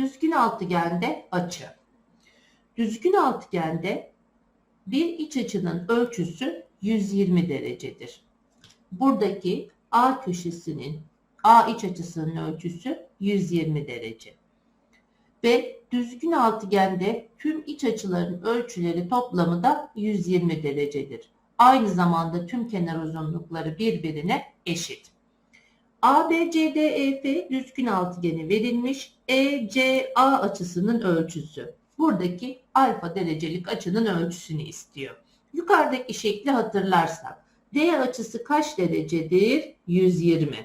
düzgün altıgende açı. Düzgün altıgende bir iç açının ölçüsü 120 derecedir. Buradaki A köşesinin A iç açısının ölçüsü 120 derece. Ve düzgün altıgende tüm iç açıların ölçüleri toplamı da 120 derecedir. Aynı zamanda tüm kenar uzunlukları birbirine eşit. ABCDEF düzgün altıgeni verilmiş. ECA açısının ölçüsü. Buradaki alfa derecelik açının ölçüsünü istiyor. Yukarıdaki şekli hatırlarsak D açısı kaç derecedir? 120.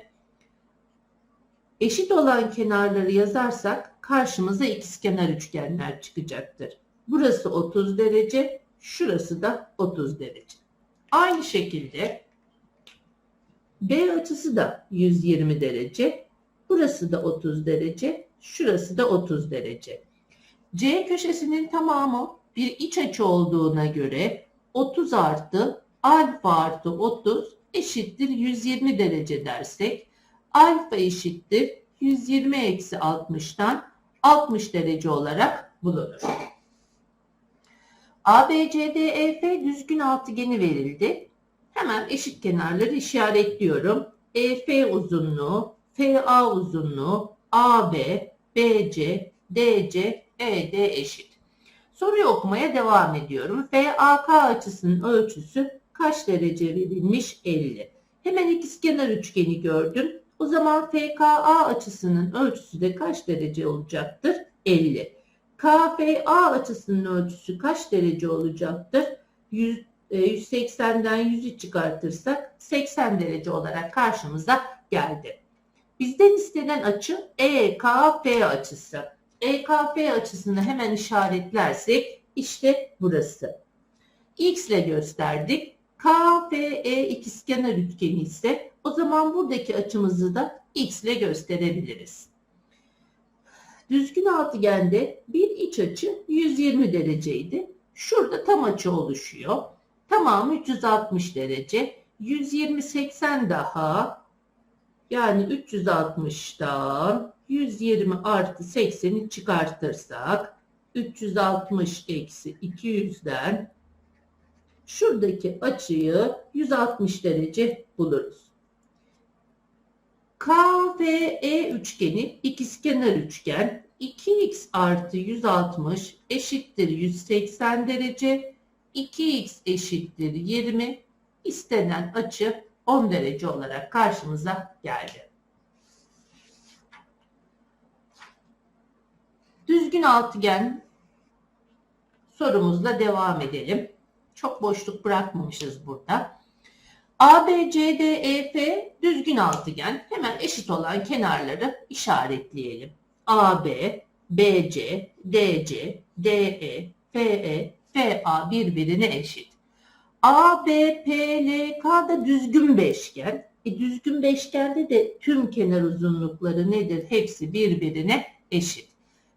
Eşit olan kenarları yazarsak karşımıza ikizkenar üçgenler çıkacaktır. Burası 30 derece, şurası da 30 derece. Aynı şekilde B açısı da 120 derece. Burası da 30 derece. Şurası da 30 derece. C köşesinin tamamı bir iç açı olduğuna göre 30 artı alfa artı 30 eşittir 120 derece dersek alfa eşittir 120 eksi 60'tan 60 derece olarak bulunur. ABCDEF düzgün altıgeni verildi. Hemen eşit kenarları işaretliyorum. EF uzunluğu, FA uzunluğu, AB, BC, DC, ED eşit. Soruyu okumaya devam ediyorum. FAK açısının ölçüsü kaç derece verilmiş? 50. Hemen ikizkenar üçgeni gördüm. O zaman FKA açısının ölçüsü de kaç derece olacaktır? 50. KFA açısının ölçüsü kaç derece olacaktır? 100 180'den 100'ü çıkartırsak 80 derece olarak karşımıza geldi. Bizden istenen açı EKF açısı. EKF açısını hemen işaretlersek işte burası. X ile gösterdik. KFE ikizkenar üçgeni ise o zaman buradaki açımızı da X ile gösterebiliriz. Düzgün altıgende bir iç açı 120 dereceydi. Şurada tam açı oluşuyor. Tamamı 360 derece. 120 80 daha yani 360'dan 120 artı 80'i çıkartırsak 360 eksi 200'den şuradaki açıyı 160 derece buluruz. KVE üçgeni ikizkenar üçgen 2x artı 160 eşittir 180 derece 2x eşittir 20 istenen açı 10 derece olarak karşımıza geldi. Düzgün altıgen sorumuzla devam edelim. Çok boşluk bırakmamışız burada. ABCDEF düzgün altıgen. Hemen eşit olan kenarları işaretleyelim. AB, BC, DC, DE, FE, FA birbirine eşit. ABPLK da düzgün beşgen. E, düzgün beşgende de tüm kenar uzunlukları nedir? Hepsi birbirine eşit.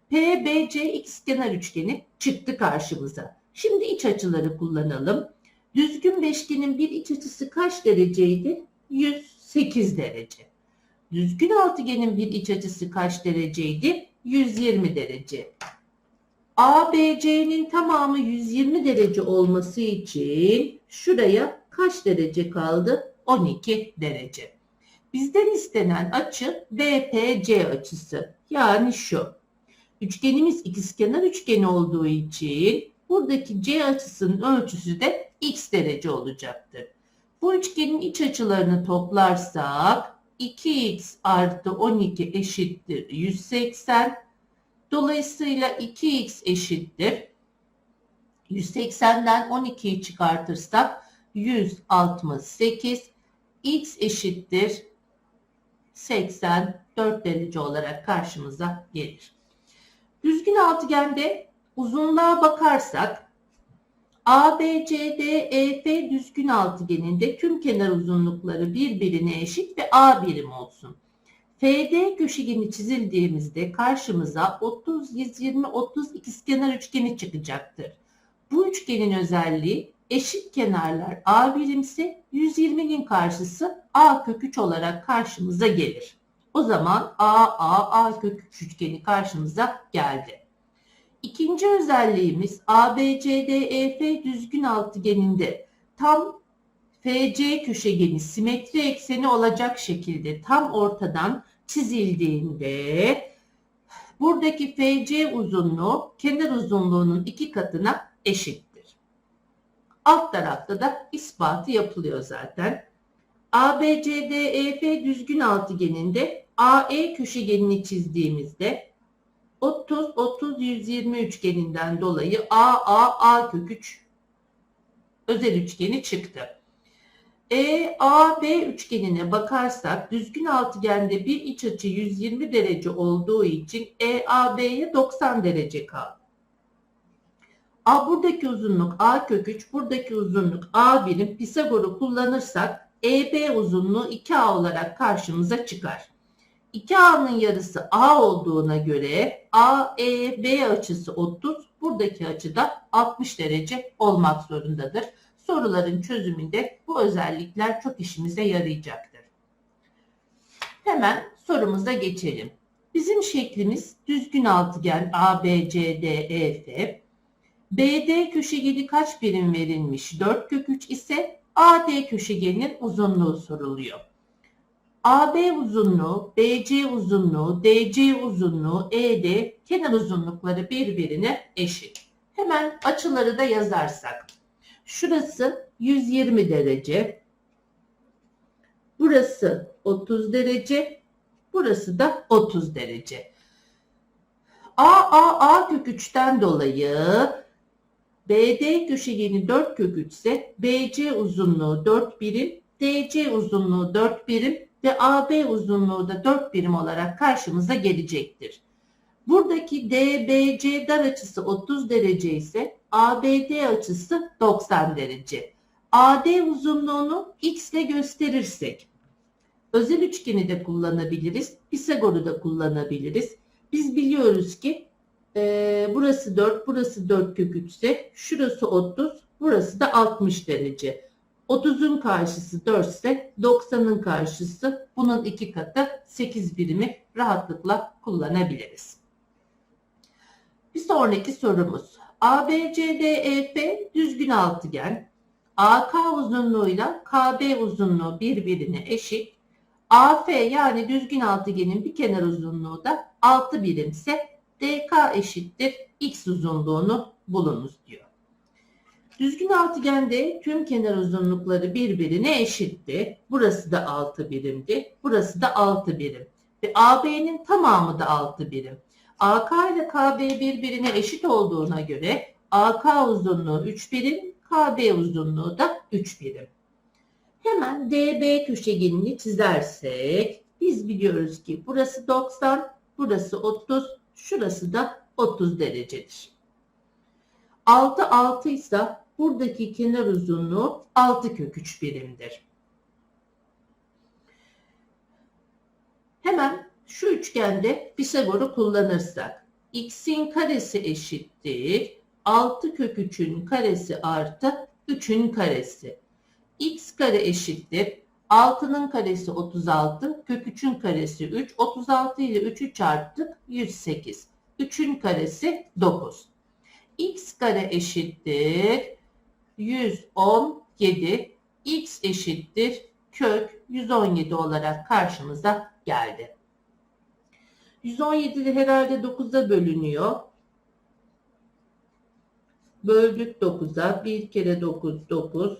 PBC ikizkenar üçgeni çıktı karşımıza. Şimdi iç açıları kullanalım. Düzgün beşgenin bir iç açısı kaç dereceydi? 108 derece. Düzgün altıgenin bir iç açısı kaç dereceydi? 120 derece. ABC'nin tamamı 120 derece olması için şuraya kaç derece kaldı? 12 derece. Bizden istenen açı BPC açısı. Yani şu. Üçgenimiz ikizkenar üçgeni olduğu için buradaki C açısının ölçüsü de x derece olacaktır. Bu üçgenin iç açılarını toplarsak 2x artı 12 eşittir 180. Dolayısıyla 2x eşittir. 180'den 12'yi çıkartırsak 168. x eşittir 84 derece olarak karşımıza gelir. Düzgün altıgende uzunluğa bakarsak ABCDEF düzgün altıgeninde tüm kenar uzunlukları birbirine eşit ve A birim olsun. FD köşegeni çizildiğimizde karşımıza 30, 120, 30 ikizkenar üçgeni çıkacaktır. Bu üçgenin özelliği eşit kenarlar A birimse 120'nin karşısı A kök 3 olarak karşımıza gelir. O zaman A, A, A kök 3 üçgeni karşımıza geldi. İkinci özelliğimiz ABCDEF düzgün altıgeninde tam FC köşegeni simetri ekseni olacak şekilde tam ortadan çizildiğinde buradaki FC uzunluğu kenar uzunluğunun iki katına eşittir. Alt tarafta da ispatı yapılıyor zaten. ABCDEF düzgün altıgeninde AE köşegenini çizdiğimizde 30 30 120 üçgeninden dolayı AA A kök 3 özel üçgeni çıktı. EAB üçgenine bakarsak düzgün altıgende bir iç açı 120 derece olduğu için EAB'ye 90 derece kaldı. A buradaki uzunluk A kök 3, buradaki uzunluk A birim Pisagor'u kullanırsak EB uzunluğu 2A olarak karşımıza çıkar. 2A'nın yarısı A olduğuna göre AEB açısı 30, buradaki açı da 60 derece olmak zorundadır. Soruların çözümünde bu özellikler çok işimize yarayacaktır. Hemen sorumuza geçelim. Bizim şeklimiz düzgün altıgen ABCDEF. BD köşegeni kaç birim verilmiş? 4 kök 3 ise AD köşegeninin uzunluğu soruluyor. AB uzunluğu, BC uzunluğu, DC uzunluğu, ED kenar uzunlukları birbirine eşit. Hemen açıları da yazarsak. Şurası 120 derece. Burası 30 derece. Burası da 30 derece. AAA kök 3'ten dolayı BD köşegeni 4 kök 3 ise BC uzunluğu 4 birim, DC uzunluğu 4 birim ve AB uzunluğu da 4 birim olarak karşımıza gelecektir. Buradaki DBC dar açısı 30 derece ise ABD açısı 90 derece. AD uzunluğunu x ile gösterirsek özel üçgeni de kullanabiliriz. Pisagor'u da kullanabiliriz. Biz biliyoruz ki e, burası 4, burası 4 kök 3 ise şurası 30, burası da 60 derece. 30'un karşısı 4 ise 90'ın karşısı bunun iki katı 8 birimi rahatlıkla kullanabiliriz. Bir sonraki sorumuz. ABCDEF düzgün altıgen. AK uzunluğuyla KB uzunluğu birbirine eşit. AF yani düzgün altıgenin bir kenar uzunluğu da 6 birimse DK eşittir X uzunluğunu bulunuz diyor. Düzgün altıgende tüm kenar uzunlukları birbirine eşitti. Burası da 6 birimdi. Burası da 6 birim. Ve AB'nin tamamı da 6 birim. AK ile KB birbirine eşit olduğuna göre AK uzunluğu 3 birim, KB uzunluğu da 3 birim. Hemen DB köşegenini çizersek biz biliyoruz ki burası 90, burası 30, şurası da 30 derecedir. 6 6 ise buradaki kenar uzunluğu 6 kök 3 birimdir. Hemen şu üçgende Pisagor'u kullanırsak x'in karesi eşittir 6 kök 3'ün karesi artı 3'ün karesi. x kare eşittir 6'nın karesi 36, kök 3'ün karesi 3, 36 ile 3'ü çarptık 108. 3'ün karesi 9. x kare eşittir 117, x eşittir kök 117 olarak karşımıza geldi. 117 de herhalde 9'a bölünüyor. Böldük 9'a. 1 kere 9 9.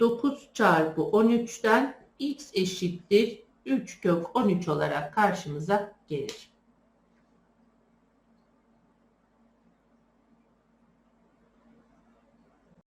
9 çarpı 13'ten x eşittir 3 kök 13 olarak karşımıza gelir.